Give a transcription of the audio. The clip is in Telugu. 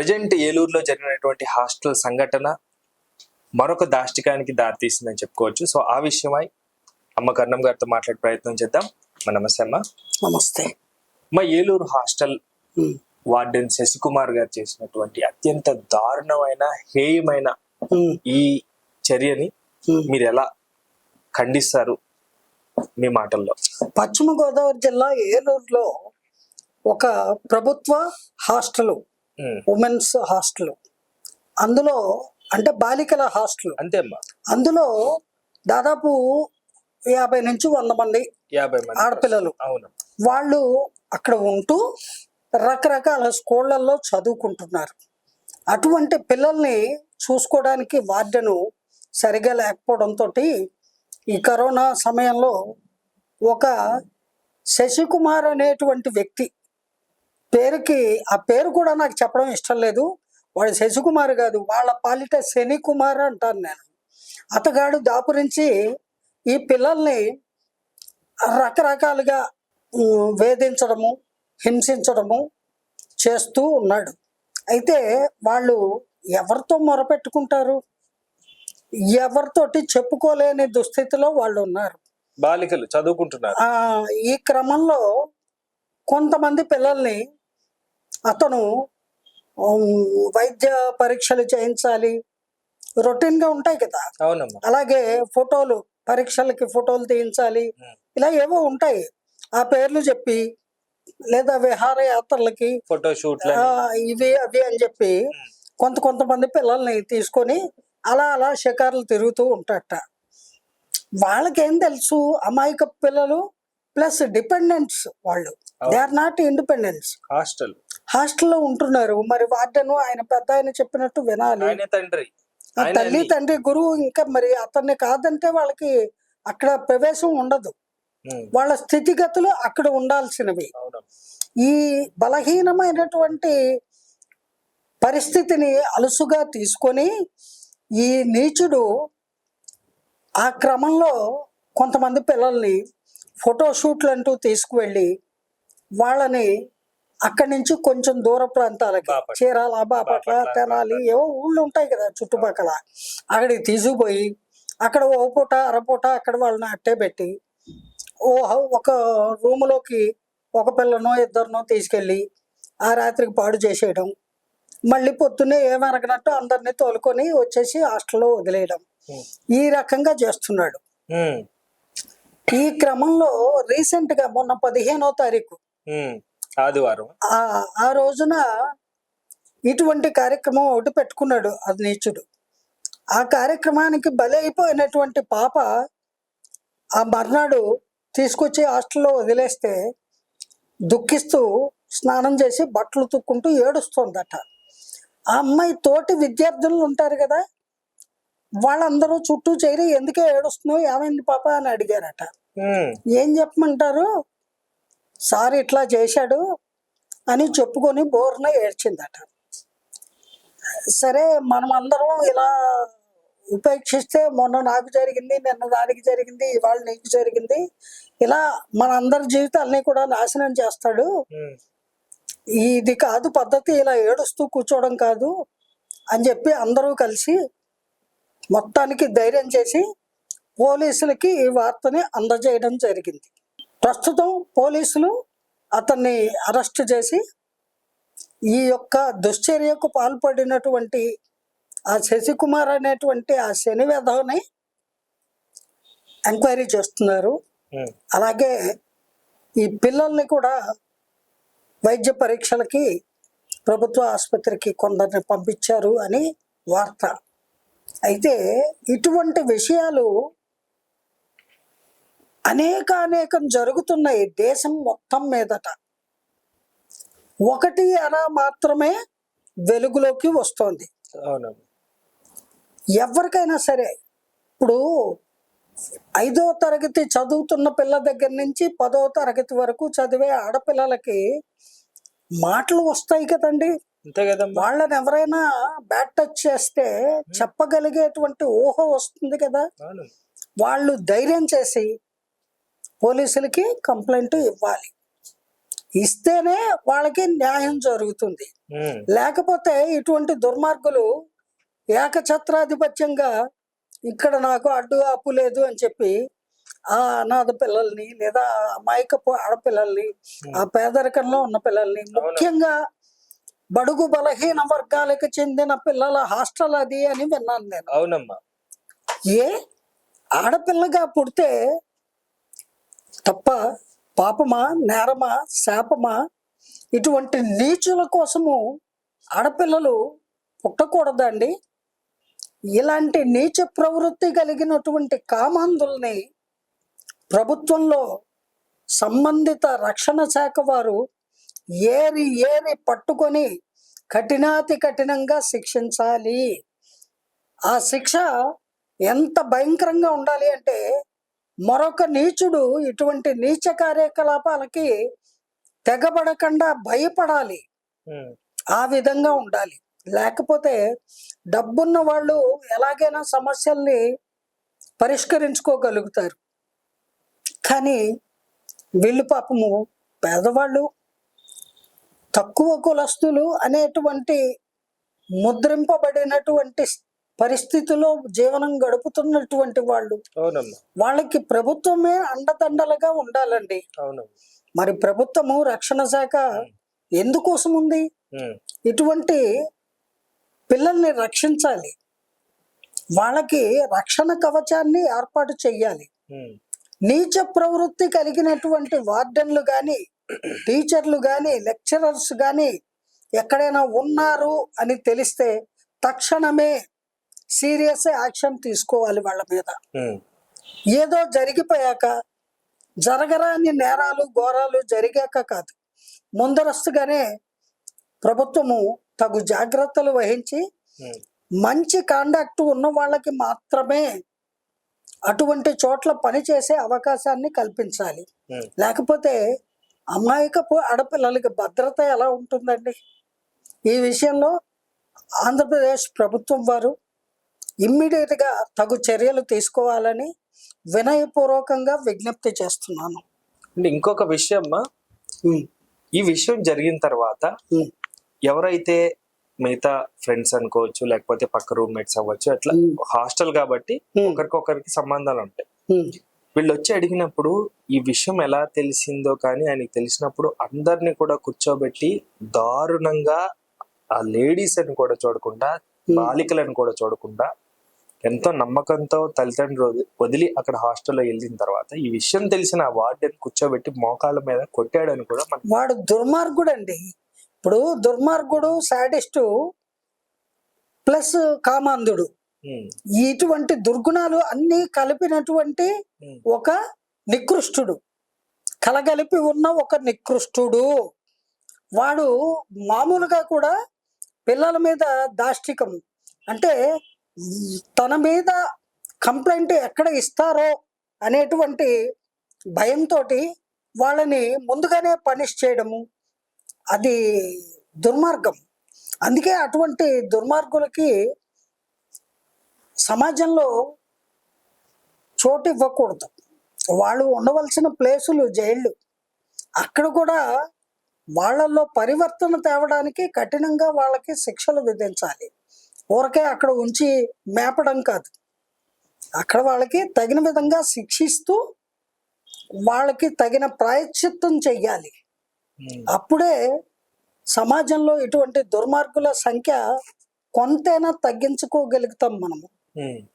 ప్రజెంట్ ఏలూరులో జరిగినటువంటి హాస్టల్ సంఘటన మరొక దాష్టికానికి దారితీసిందని చెప్పుకోవచ్చు. సో ఆ విషయమై అమ్మ కర్ణం గారితో మాట్లాడే ప్రయత్నం చేద్దాం. మా నమస్తే అమ్మ. నమస్తే. మా ఏలూరు హాస్టల్ వార్డెన్ శశికుమార్ గారు చేసినటువంటి అత్యంత దారుణమైన హేయమైన ఈ చర్యని. మీరు ఎలా ఖండిస్తారు మీ మాటల్లో? పశ్చిమ గోదావరి జిల్లా ఏలూరులో ఒక ప్రభుత్వ హాస్టల్ ఉమెన్స్ హాస్టల్. అందులో అంటే బాలికల హాస్టల్. అంతే అందులో దాదాపు యాభై నుంచి వంద మంది యాభై మంది ఆడపిల్లలు. అవును. వాళ్ళు అక్కడ ఉంటూ రకరకాల స్కూళ్ళల్లో చదువుకుంటున్నారు. అటువంటి పిల్లల్ని చూసుకోవడానికి వార్డెను సరిగా లేకపోవడంతో ఈ కరోనా సమయంలో ఒక శశికుమార్ అనేటువంటి వ్యక్తి పేరుకి ఆ పేరు కూడా నాకు చెప్పడం ఇష్టం లేదు. వాడు శశికుమార్ కాదు వాళ్ళ పాలిట శని కుమార్ అంటాను నేను. అతగాడు దాపురించి ఈ పిల్లల్ని రకరకాలుగా వేధించడము హింసించడము చేస్తూ ఉన్నాడు. అయితే వాళ్ళు ఎవరితో మొరపెట్టుకుంటారు? ఎవరితోటి చెప్పుకోలేని దుస్థితిలో వాళ్ళు ఉన్నారు. బాలికలు చదువుకుంటున్నారు. ఈ క్రమంలో కొంతమంది పిల్లల్ని అతను వైద్య పరీక్షలు చేయించాలి. రొటీన్గా ఉంటాయి కదా. అలాగే ఫోటోలు పరీక్షలకి ఫోటోలు తీయించాలి. ఇలా ఏవో ఉంటాయి. ఆ పేర్లు చెప్పి లేదా విహారయాత్రలకి ఫోటో షూట్లు ఆ, ఇవి అవి అని చెప్పి కొంత కొంతమంది పిల్లల్ని తీసుకొని అలా అలా షికారులు తిరుగుతూ ఉంటారట. వాళ్ళకేం తెలుసు? అమాయక పిల్లలు ప్లస్ డిపెండెంట్స్ వాళ్ళు. They are not independence hostel. హాస్టల్లో ఉంటున్నారు. మరి వార్డెను ఆయన పెద్ద ఆయన చెప్పినట్టు వినాలి. తండ్రి. ఆ తల్లి తండ్రి గురువు ఇంకా మరి అతన్ని కాదంటే వాళ్ళకి అక్కడ ప్రవేశం ఉండదు. వాళ్ళ స్థితిగతులు అక్కడ ఉండాల్సినవి. ఈ బలహీనమైనటువంటి పరిస్థితిని అలుసుగా తీసుకొని ఈ నీచుడు ఆ క్రమంలో కొంతమంది పిల్లల్ని ఫోటో షూట్లు అంటూ తీసుకువెళ్ళి వాళ్ళని అక్కడి నుంచి కొంచెం దూర ప్రాంతాలకి. చీరాల. బాపట్ల తెనాలి ఏవో ఊళ్ళు ఉంటాయి కదా చుట్టుపక్కల. అక్కడికి తీసుకుపోయి అక్కడ ఓ పూట అరపూట అక్కడ వాళ్ళని అట్టే పెట్టి ఓ ఒక రూములోకి ఒక పిల్లనో ఇద్దరినో తీసుకెళ్ళి ఆ రాత్రికి పాడు చేసేయడం. మళ్ళీ పొద్దున్నే ఏమరగనట్టు అందరినీ తోలుకొని వచ్చేసి హాస్టల్లో వదిలేయడం. ఈ రకంగా చేస్తున్నాడు. ఈ క్రమంలో రీసెంట్గా మొన్న పదిహేనో తారీఖు. ఆదివారం. ఆ ఆ రోజున ఇటువంటి కార్యక్రమం ఒకటి పెట్టుకున్నాడు అది నీచుడు. ఆ కార్యక్రమానికి బలైపోయినటువంటి పాప ఆ మర్నాడు తీసుకొచ్చి హాస్టల్లో వదిలేస్తే దుఃఖిస్తూ స్నానం చేసి బట్టలు తుక్కుంటూ ఏడుస్తోందట. ఆ అమ్మాయి తోటి విద్యార్థులు ఉంటారు కదా వాళ్ళందరూ చుట్టూ చేరి ఎందుకే ఏడుస్తున్నావు? ఏమైంది పాప అని అడిగారట. ఏం చెప్పమంటారు? సార్ ఇట్లా చేశాడు అని చెప్పుకొని బోర్న ఏడ్చిందట. సరే మనం అందరం ఇలా ఉపేక్షిస్తే మొన్న నాకు జరిగింది నిన్న దానికి జరిగింది ఇవాళ నీకు జరిగింది. ఇలా మన అందరి జీవితాలని కూడా నాశనం చేస్తాడు. ఇది కాదు పద్ధతి ఇలా ఏడుస్తూ కూర్చోవడం కాదు అని చెప్పి అందరూ కలిసి మొత్తానికి ధైర్యం చేసి పోలీసులకి ఈ వార్తని అందజేయడం జరిగింది. ప్రస్తుతం పోలీసులు అతన్ని అరెస్ట్ చేసి ఈ యొక్క దుశ్చర్యకు పాల్పడినటువంటి ఆ శశికుమార్ అనేటువంటి ఆ శని వెధవని ఎంక్వైరీ చేస్తున్నారు. ఉమ్. అలాగే ఈ పిల్లల్ని కూడా వైద్య పరీక్షలకి ప్రభుత్వ ఆసుపత్రికి కొందరిని పంపించారు అని వార్త. అయితే ఇటువంటి విషయాలు అనేక అనేకం జరుగుతున్నాయి దేశం మొత్తం మీదట. ఒకటి అర మాత్రమే వెలుగులోకి వస్తోంది. ఎవరికైనా సరే ఇప్పుడు ఐదో తరగతి చదువుతున్న పిల్ల దగ్గర నుంచి పదో తరగతి వరకు చదివే ఆడపిల్లలకి మాటలు వస్తాయి కదండి. అంతే కదమ్మా. వాళ్ళని ఎవరైనా బ్యాట్ టచ్ చేస్తే చెప్పగలిగేటువంటి ఊహ వస్తుంది కదా. వాళ్ళు ధైర్యం చేసి పోలీసులకి కంప్లైంట్ ఇవ్వాలి. ఇస్తేనే వాళ్ళకి న్యాయం జరుగుతుంది. లేకపోతే ఇటువంటి దుర్మార్గులు ఏకఛత్రాధిపత్యంగా ఇక్కడ నాకు అడ్డు అప్పు లేదు అని చెప్పి ఆ అనాథ పిల్లల్ని లేదా అమాయకపు ఆడపిల్లల్ని ఆ పేదరికంలో ఉన్న పిల్లల్ని ముఖ్యంగా బడుగు బలహీన వర్గాలకు చెందిన పిల్లల హాస్టల్ అది అని విన్నాను నేను. అవునమ్మా. ఏ? ఆడపిల్లగా పుడితే తప్ప పాపమా నేరమా శాపమా? ఇటువంటి నీచుల కోసము ఆడపిల్లలు పుట్టకూడదండి. ఇలాంటి నీచ ప్రవృత్తి కలిగినటువంటి కామాంధుల్ని ప్రభుత్వంలో సంబంధిత రక్షణ శాఖ వారు ఏరి ఏరి పట్టుకొని కఠినాతి కఠినంగా శిక్షించాలి. ఆ శిక్ష ఎంత భయంకరంగా ఉండాలి అంటే మరొక నీచుడు ఇటువంటి నీచ కార్యకలాపాలకి తెగబడకుండా భయపడాలి. ఆ విధంగా ఉండాలి. లేకపోతే డబ్బున్న వాళ్ళు ఎలాగైనా సమస్యల్ని పరిష్కరించుకోగలుగుతారు. కానీ వీళ్ళు పాపము పేదవాళ్ళు తక్కువ కులస్తులు అనేటువంటి ముద్రింపబడినటువంటి పరిస్థితిలో జీవనం గడుపుతున్నటువంటి వాళ్ళు. వాళ్ళకి ప్రభుత్వమే అండదండలుగా ఉండాలండి. అవును. మరి ప్రభుత్వము రక్షణ శాఖ ఎందుకోసం ఉంది? ఇటువంటి పిల్లల్ని రక్షించాలి. వాళ్ళకి రక్షణ కవచాన్ని ఏర్పాటు చెయ్యాలి. నీచ ప్రవృత్తి కలిగినటువంటి వార్డెన్లు కానీ టీచర్లు కానీ లెక్చరర్స్ కానీ ఎక్కడైనా ఉన్నారు అని తెలిస్తే తక్షణమే సీరియస్ యాక్షన్ తీసుకోవాలి వాళ్ళ మీద. ఏదో జరిగిపోయాక జరగరాని నేరాలు ఘోరాలు జరిగాక కాదు. ముందరస్తుగానే ప్రభుత్వము తగు జాగ్రత్తలు వహించి మంచి కాండక్ట్ ఉన్న వాళ్ళకి మాత్రమే అటువంటి చోట్ల పనిచేసే అవకాశాన్ని కల్పించాలి. లేకపోతే అమాయకపు ఆడపిల్లలకి భద్రత ఎలా ఉంటుందండి? ఈ విషయంలో ఆంధ్రప్రదేశ్ ప్రభుత్వం వారు ఇమ్మీడియట్గా తగు చర్యలు తీసుకోవాలని వినయపూర్వకంగా విజ్ఞప్తి చేస్తున్నాను. అంటే ఇంకొక విషయం ఈ విషయం జరిగిన తర్వాత ఎవరైతే మిగతా ఫ్రెండ్స్ అనుకోవచ్చు లేకపోతే పక్క రూమ్మేట్స్ అవ్వచ్చు అట్లా హాస్టల్ కాబట్టి ఒకరికొకరికి సంబంధాలు ఉంటాయి. వీళ్ళు వచ్చి అడిగినప్పుడు ఈ విషయం ఎలా తెలిసిందో కానీ ఆయనకి తెలిసినప్పుడు అందరినీ కూడా కూర్చోబెట్టి దారుణంగా ఆ లేడీస్ అని కూడా చూడకుండా బాలికలను కూడా చూడకుండా ఎంతో నమ్మకంతో తల్లిదండ్రులు వది- వదిలి అక్కడ హాస్టల్లో వెళ్ళిన తర్వాత ఈ విషయం తెలిసిన ఆ వార్డెన్ కూర్చోబెట్టి మోకాళ్ళ మీద కొట్టాడని కూడా మనం వాడు దుర్మార్గుడు అండి ఇప్పుడు దుర్మార్గుడు సాడిస్టు ప్లస్ కామాంధుడు. ఇటువంటి దుర్గుణాలు అన్నీ కలిపినటువంటి ఒక నికృష్టుడు. కలగలిపి ఉన్న ఒక నికృష్టుడు. వాడు మామూలుగా కూడా పిల్లల మీద దాష్టికం. అంటే తన మీద కంప్లైంట్ ఎక్కడ ఇస్తారో అనేటువంటి భయంతో వాళ్ళని ముందుగానే పనిష్ చేయడము అది దుర్మార్గం. అందుకే అటువంటి దుర్మార్గులకి సమాజంలో చోటు ఇవ్వకూడదు వాళ్ళు ఉండవలసిన ప్లేసులు జైళ్ళు అక్కడ కూడా వాళ్ళల్లో పరివర్తన తేవడానికి కఠినంగా వాళ్ళకి శిక్షలు విధించాలి. ఊరకే అక్కడ ఉంచి మేపడం కాదు. అక్కడ వాళ్ళకి తగిన విధంగా శిక్షిస్తూ వాళ్ళకి తగిన ప్రాయశ్చిత్తం చెయ్యాలి. అప్పుడే సమాజంలో ఇటువంటి దుర్మార్గుల సంఖ్య కొంతైనా తగ్గించుకోగలుగుతాం మనము. Mm.